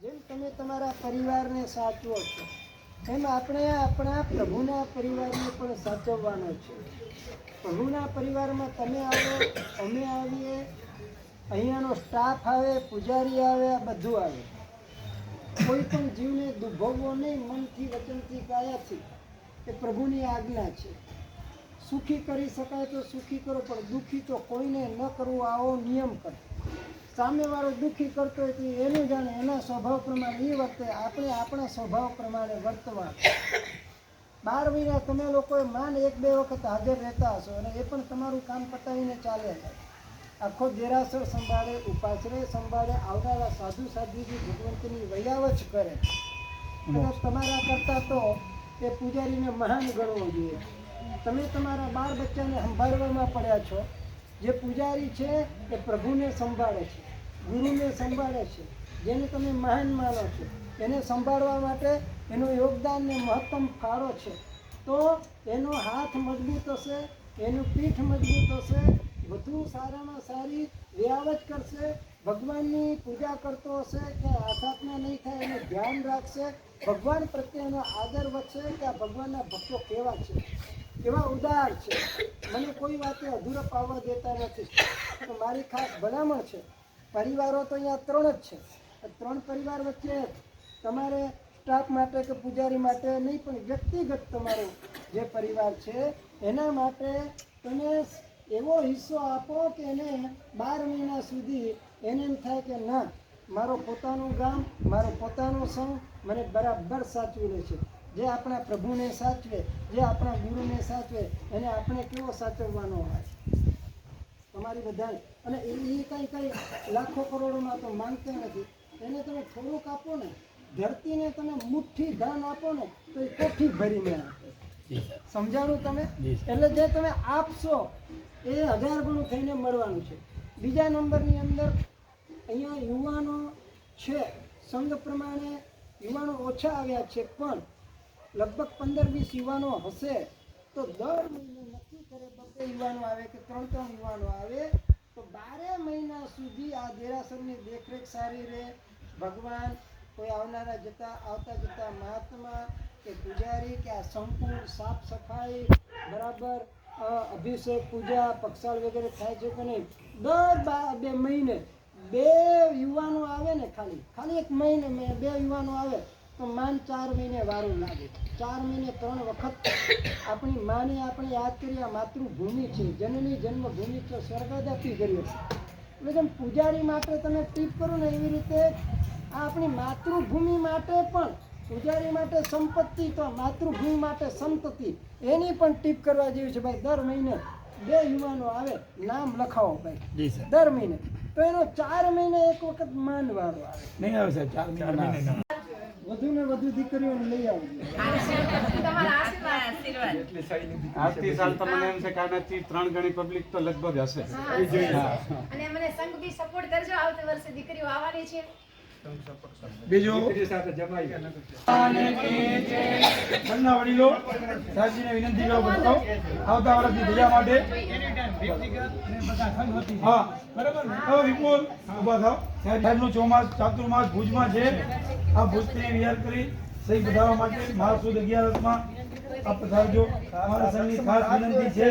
જેમ તમે તમારા પરિવારને સાચવો છો, એમ આપણે આપણા પ્રભુના પરિવારને પણ સાચવવાનો છે. પ્રભુના પરિવારમાં તમે આવો, અમે આવીએ, અહીંયાનો સ્ટાફ આવે, પૂજારી આવે, આ બધું આવે. કોઈ પણ જીવને દુભવવો નહીં, મનથી, વચનથી કાયાથી એ પ્રભુની આજ્ઞા છે. સુખી કરી શકાય તો સુખી કરો, પણ દુઃખી તો કોઈને ન કરવું, આવો નિયમ કરો. સામેવાળો દુઃખી કરતો હોય તો એનું જાણે એના સ્વભાવ પ્રમાણે એ વર્તે આપણે આપણા સ્વભાવ પ્રમાણે વર્તવા. બાર મહિના તમે લોકોએ માન એક બે વખત હાજર રહેતા હશો અને એ પણ તમારું કામ પતાવીને ચાલે જાય આખો દેરાસર સંભાળે ઉપાશ્રય સંભાળે આવનારા સાધુ સાધુજી ભગવંતની વયાવચ કરે. અને તમારા કરતાં તો એ પૂજારીને મહાન ગણવો જોઈએ. તમે તમારા બાળ બચ્ચાને સંભાળવામાં પડ્યા છો. જે પૂજારી છે એ પ્રભુને સંભાળે છે. ગુરુને સંભાળે છે. જેને તમે મહાન માનો છો. એને સંભાળવા માટે એનું યોગદાન ને મહત્તમ ફાળો છે. તો એનો હાથ મજબૂત હશે, એનું પીઠ મજબૂત હશે વધુ સારામાં સારી રિયાવત કરશે, ભગવાનની પૂજા કરતો હશે કે આસ્થાપના નહીં થાય એનું ધ્યાન રાખશે, ભગવાન પ્રત્યેનો આદર વધશે કે આ ભગવાનના ભક્તો કેવા છે? કેવા ઉદાર છે? મને કોઈ વાતે અધૂરો પાવવા દેતા નથી. મારી ખાસ ભલામણ છે પરિવારો તો અહીંયા ત્રણ જ છે. ત્રણ પરિવાર વચ્ચે તમારે સ્ટાફ માટે કે પૂજારી માટે નહીં, પણ વ્યક્તિગત તમારો જે પરિવાર છે, એના માટે તમે એવો હિસ્સો આપો કે એને બાર મહિના સુધી એને એમ થાય કે ના, મારો પોતાનું ગામ, મારો પોતાનો સંઘ મને બરાબર સાચવી લે છે. જે આપણા પ્રભુને સાચવે, જે આપણા ગુરુને સાચવે, એને આપણે કેવો સાચવવાનો હોય? તમારી બધાને અને એ કંઈ કંઈ લાખો કરોડોમાં તો માંગતા નથી. એને તમે થોડુંક આપો ને ધરતીને તમે મુઠ્ઠી ધન આપો ને તો એ કોઠી ભરીને આપે. સમજાણું તમે? એટલે જે તમે આપશો એ હજાર ગણું થઈને મળવાનું છે. બીજા નંબરની અંદર અહીંયા યુવાનો છે સંઘ પ્રમાણે યુવાનો ઓછા આવ્યા છે પણ લગભગ પંદર વીસ યુવાનો હશે. તો દર મહિને નક્કી કરે બબ્બે યુવાનો આવે કે ત્રણ ત્રણ યુવાનો આવે, તો બારે મહિના સુધી આ દેરાસરની દેખરેખ સારી રહે. ભગવાન કોઈ આવનારા જતા, આવતા જતા મહાત્મા કે પૂજારી કે આ સંપૂર્ણ સાફ સફાઈ, બરાબર અભિષેક, પૂજા પક્ષાળ વગેરે થાય છે કે નહીં? દર બા મહિને બે યુવાનો આવે ને ખાલી ખાલી એક મહિને બે યુવાનો આવે. તો માન ચાર મહિને વારું લાગે. ચાર મહિને ત્રણ વખત આપણી માને આપણે યાદ કરી આ માતૃભૂમિ છે. જનની જન્મભૂમિ છે સ્વર્ગદાપી કર્યો છે એટલે જેમ પૂજારી માટે તમે ટીપ કરો ને એવી રીતે આ આપણી માતૃભૂમિ માટે પણ પૂજારી માટે સંપત્તિ તો માતૃભૂમિ માટે સંતતિ એની પણ ટીપ કરવા જેવી છે. ભાઈ દર મહિને બે યુવાનો આવે નામ લખાવો ભાઈ. દર મહિને. તો એનો ચાર મહિને એક વખત માનવાળો આવે. નહીં આવે સાહેબ ચાર મહિના વધુ ને વધુ દીકરીઓને લઈ આવજો. આજથી સાલ તો મને એમ છે કે આનાથી ત્રણ ગણી પબ્લિક તો લગભગ હશે. અને મને સંઘ બી સપોર્ટ કરજો આવતા વર્ષે દીકરીઓ આવવાની છે. બીજું? બંને વડીલો સાહેબજીને વિનંતી આવતા વર્ષની ધજા માટે. હા બરાબર વિપુલ ઊભા થાવ. સાહેબનું ચોમાસ ચાતુર્માસ ભુજમાં છે. આ ભુજથી વિહાર કરી સહી બધાવા માટે મહાસુદ અગિયારસમાં આપ પધારજો મારા સંઘની ખાસ વિનંતી છે.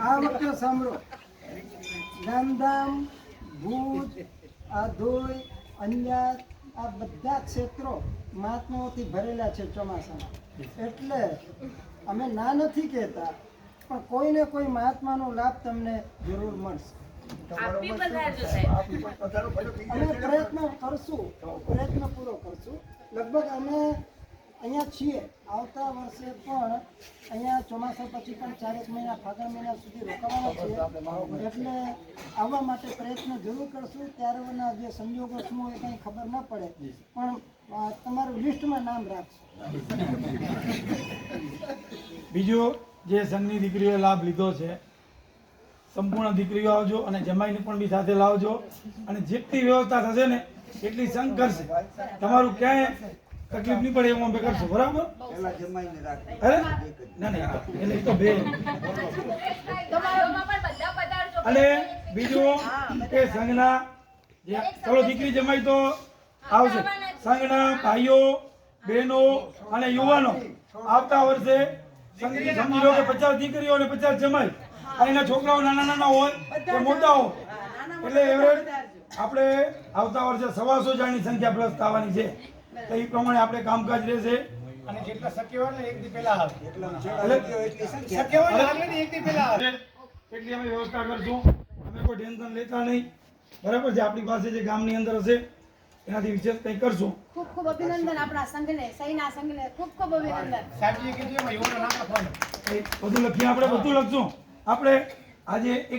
આ વખતે સાંભળો. ગાંધામ, ભૂજ, આધોઈ અંજાર આ બધા ક્ષેત્રો મહાત્માઓથી ભરેલા છે ચોમાસામાં. એટલે અમે ના નથી કહેતા, પણ કોઈને કોઈ મહાત્માનો લાભ તમને જરૂર મળશે. અમે પ્રયત્ન કરશું પ્રયત્ન પૂરો કરશું. લગભગ અમે અહીંયા છીએ. આવતા વર્ષે પણ અહીંયા ચોમાસા પછી પણ ચારેક મહિના ફાગણ મહિના સુધી રોકાવાના છે એટલે આવવા માટે પ્રયત્ન જરૂર કરશું. ત્યારના જે સંજોગો શું હોય કંઈ ખબર ન પડે. પણ તમારું લિસ્ટમાં નામ રાખશું બીજું જે સંઘની દીકરીઓએ લાભ લીધો છે સંપૂર્ણ દીકરીઓ આવજો અને જમાઈને પણ બી સાથે લાવજો. અને જેટલી વ્યવસ્થા થશે ને એટલી સંઘ કરશે. તમારું ક્યાંય તકલીફ નહીં પડે એવું અમે કરશું. બરાબર? અરે? ના ના અને બીજું કે સંઘના ચલો, દીકરી જમાઈ તો આવશે. સંઘના ભાઈઓ, બહેનો અને યુવાનો આવતા વર્ષે સમજી લો કે પચાસ દીકરીઓ અને પચાસ જમાઈ. અને એના છોકરાઓ નાના નાના હોય કે મોટા હોય. એટલે એવરેજ આપણે આવતા વર્ષે સવાસો જણની સંખ્યા પ્લસ થવાની છે. તો એ પ્રમાણે આપણે કામકાજ રહેશે. અને જેટલા શક્ય હોય ને એક દી પહેલા આવે. શક્ય હોય ને એક દી પહેલા આવે. એટલી અમે વ્યવસ્થા કરશું. અમે કોઈ ટેન્શન લેતા નહીં. બરાબર છે? આપણી પાસે જે ગામની અંદર હશે એનાથી વિશેષ કંઈ કરશું. ખૂબ ખૂબ અભિનંદન આપણા સંઘને સહીના સંઘને. ખૂબ ખૂબ અભિનંદન. સાહેબજીએ કીધું એમાં યુવાનો નામ લખવાનું. બધું લખીએ આપણે બધું લખશું. આપણે આજે એક